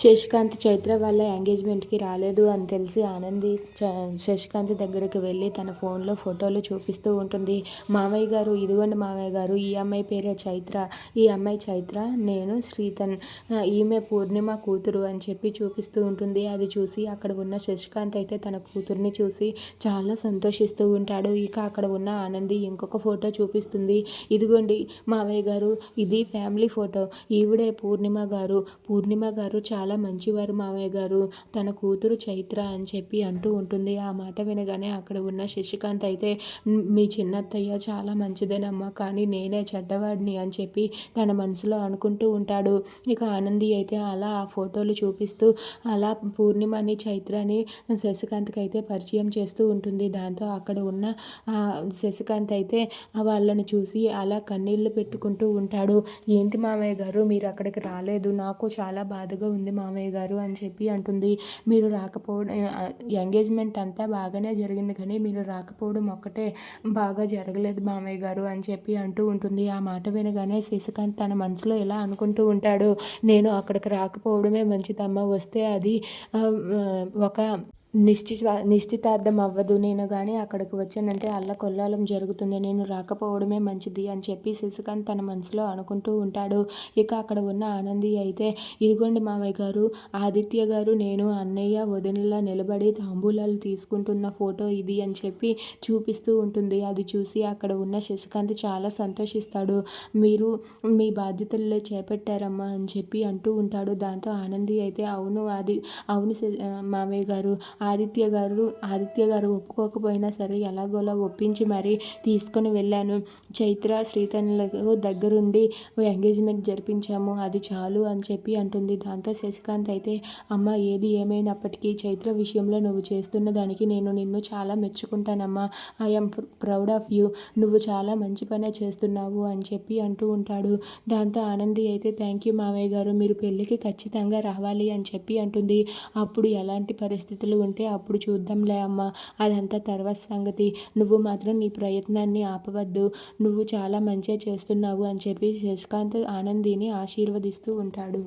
శశికాంత్ చైత్ర వాళ్ళ ఎంగేజ్మెంట్కి రాలేదు అని తెలిసి ఆనంది శశికాంత్ దగ్గరికి వెళ్ళి తన ఫోన్లో ఫోటోలు చూపిస్తూ ఉంటుంది. మామయ్య గారు ఇదిగోండి మామయ్య గారు ఈ అమ్మాయి పేరే చైత్ర. ఈ అమ్మాయి చైత్ర నేను శ్రీతన్. ఈమె పూర్ణిమ కూతురు అని చెప్పి చూపిస్తూ ఉంటుంది. అది చూసి అక్కడ ఉన్న శశికాంత్ అయితే తన కూతుర్ని చూసి చాలా సంతోషిస్తూ ఉంటాడు. ఇక అక్కడ ఉన్న ఆనంది ఇంకొక ఫోటో చూపిస్తుంది. ఇదిగోండి మావయ్య గారు ఇది ఫ్యామిలీ ఫోటో. ఈవిడే పూర్ణిమ గారు. పూర్ణిమ గారు చాలా చాలా మంచివారు మావయ్య గారు. తన కూతురు చైత్ర అని చెప్పి అంటూ ఉంటుంది. ఆ మాట వినగానే అక్కడ ఉన్న శశికాంత్ అయితే మీ చిన్నత్తయ్య చాలా మంచిదేనమ్మా కానీ నేనే చెడ్డవాడిని అని చెప్పి తన మనసులో అనుకుంటూ ఉంటాడు. ఇక ఆనంది అయితే అలా ఆ ఫోటోలు చూపిస్తూ అలా పూర్ణిమని చైత్రని శశికాంత్కి అయితే పరిచయం చేస్తూ ఉంటుంది. దాంతో అక్కడ ఉన్న ఆ, శశికాంత్ అయితే వాళ్ళని చూసి అలా కన్నీళ్ళు పెట్టుకుంటూ ఉంటాడు. ఏంటి మామయ్య గారు మీరు అక్కడికి రాలేదు. నాకు చాలా బాధగా ఉంది. మామయ్య గారు అని చెప్పి అంటుంది. మీరు రాకపోవడం ఎంగేజ్మెంట్ అంతా బాగానే జరిగింది కానీ మీరు రాకపోవడం ఒక్కటే బాగా జరగలేదు మామయ్య గారు అని చెప్పి అంటూ ఉంటుంది. ఆ మాట వినగానే శశికాంత్ తన మనసులో ఇలా అనుకుంటూ ఉంటాడు. నేను అక్కడికి రాకపోవడమే మంచిదమ్మ వస్తే అది ఒక నిశ్చిత నిశ్చితార్థం అవ్వదు నేను కానీ అక్కడికి వచ్చానంటే అల్లకొల్లాలం జరుగుతుంది నేను రాకపోవడమే మంచిది అని చెప్పి శశికాంత్ తన మనసులో అనుకుంటూ ఉంటాడు. ఇక అక్కడ ఉన్న ఆనంది అయితే ఇదిగోండి మామయ్య గారు ఆదిత్య గారు నేను అన్నయ్య వదినలా నిలబడి తాంబూలాలు తీసుకుంటున్న ఫోటో ఇది అని చెప్పి చూపిస్తూ ఉంటుంది. అది చూసి అక్కడ ఉన్న శశికాంత్ చాలా సంతోషిస్తాడు. మీరు మీ బాధ్యతల్లో చేపట్టారమ్మా అని చెప్పి అంటూ ఉంటాడు. దాంతో ఆనంది అయితే అవును అది అవును మావయ్య మామయ్య గారు ఆదిత్య గారు ఆదిత్య గారు ఒప్పుకోకపోయినా సరే ఎలాగోలా ఒప్పించి మరీ తీసుకొని వెళ్ళాను. చైత్ర శ్రీతనులకు దగ్గరుండి ఎంగేజ్మెంట్ జరిపించాము. అది చాలు అని చెప్పి అంటుంది. దాంతో శశికాంత్ అయితే అమ్మ ఏది ఏమైనప్పటికీ చైత్ర విషయంలో నువ్వు చేస్తున్న దానికి నేను నిన్ను చాలా మెచ్చుకుంటానమ్మా. ఐఎమ్ ప్రౌడ్ ఆఫ్ యూ నువ్వు చాలా మంచి పనే చేస్తున్నావు అని చెప్పి అంటూ ఉంటాడు. దాంతో ఆనంది అయితే థ్యాంక్ యూ మామయ్య గారు. మీరు పెళ్ళికి ఖచ్చితంగా రావాలి అని చెప్పి అంటుంది. అప్పుడు ఎలాంటి పరిస్థితులు ఉంటే అప్పుడు చూద్దాంలే అమ్మ. అదంతా తర్వాత సంగతి. నువ్వు మాత్రం నీ ప్రయత్నాన్ని ఆపవద్దు. నువ్వు చాలా మంచిగా చేస్తున్నావు అని చెప్పి శశికాంత్ ఆనందిని ఆశీర్వదిస్తూ ఉంటాడు.